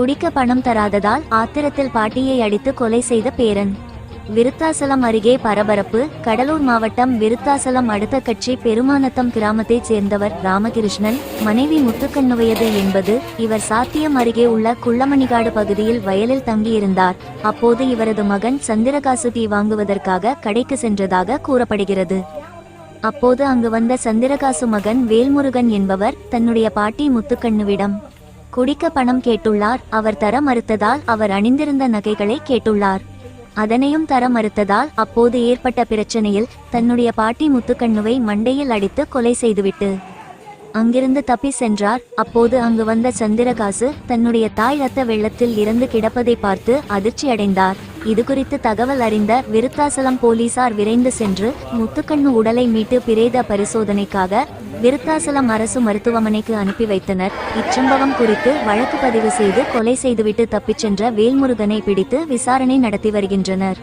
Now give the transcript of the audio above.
குடிக்க பணம் தராததால் ஆத்திரத்தில் பாட்டியை அடித்து கொலை செய்த பேரன். விருத்தாசலம் அருகே பரபரப்பு கடலூர் மாவட்டம் விருத்தாசலம் அடுத்த கட்சி பெருமானத்தம் கிராமத்தைச் சேர்ந்தவர் ராமகிருஷ்ணன் மனைவி முத்துக்கண்ணுவையது என்பது இவர் சாத்தியம் அருகே உள்ள குள்ளமணிகாடு பகுதியில் வயலில் தங்கியிருந்தார். அப்போது இவரது மகன் சந்திரகாசு தீ வாங்குவதற்காக கடைக்கு சென்றதாக கூறப்படுகிறது. அப்போது அங்கு வந்த சந்திரகாசு மகன் வேல்முருகன் என்பவர் தன்னுடைய பாட்டி முத்துக்கண்ணுவிடம் குடிக்க பணம் கேட்டுள்ளார். அவர் தர மறுத்ததால் அவர் அணிந்திருந்த நகைகளை கேட்டுள்ளார். அதனையும் தர மறுத்ததால் அப்போது ஏற்பட்ட பிரச்சனையில் தன்னுடைய பாட்டி முத்துக்கண்ணுவை மண்டையில் அடித்து கொலை செய்துவிட்டு அங்கிருந்து தப்பி சென்றார். அப்போது அங்கு வந்த சந்திரகாசு தன்னுடைய தாய் ரத்த வெள்ளத்தில் இறந்து கிடப்பதை பார்த்து அதிர்ச்சியடைந்தார் இது குறித்து தகவல் அறிந்த விருத்தாசலம் போலீசார் விரைந்து சென்று முத்துக்கண்ணு உடலை மீட்டு பிரேத பரிசோதனைக்காக விருத்தாசலம் அரசு மருத்துவமனைக்கு அனுப்பி வைத்தனர். இச்சம்பவம் குறித்து வழக்கு பதிவு செய்து கொலை செய்துவிட்டு தப்பிச் சென்ற வேல்முருகனை பிடித்து விசாரணை நடத்தி வருகின்றனர்.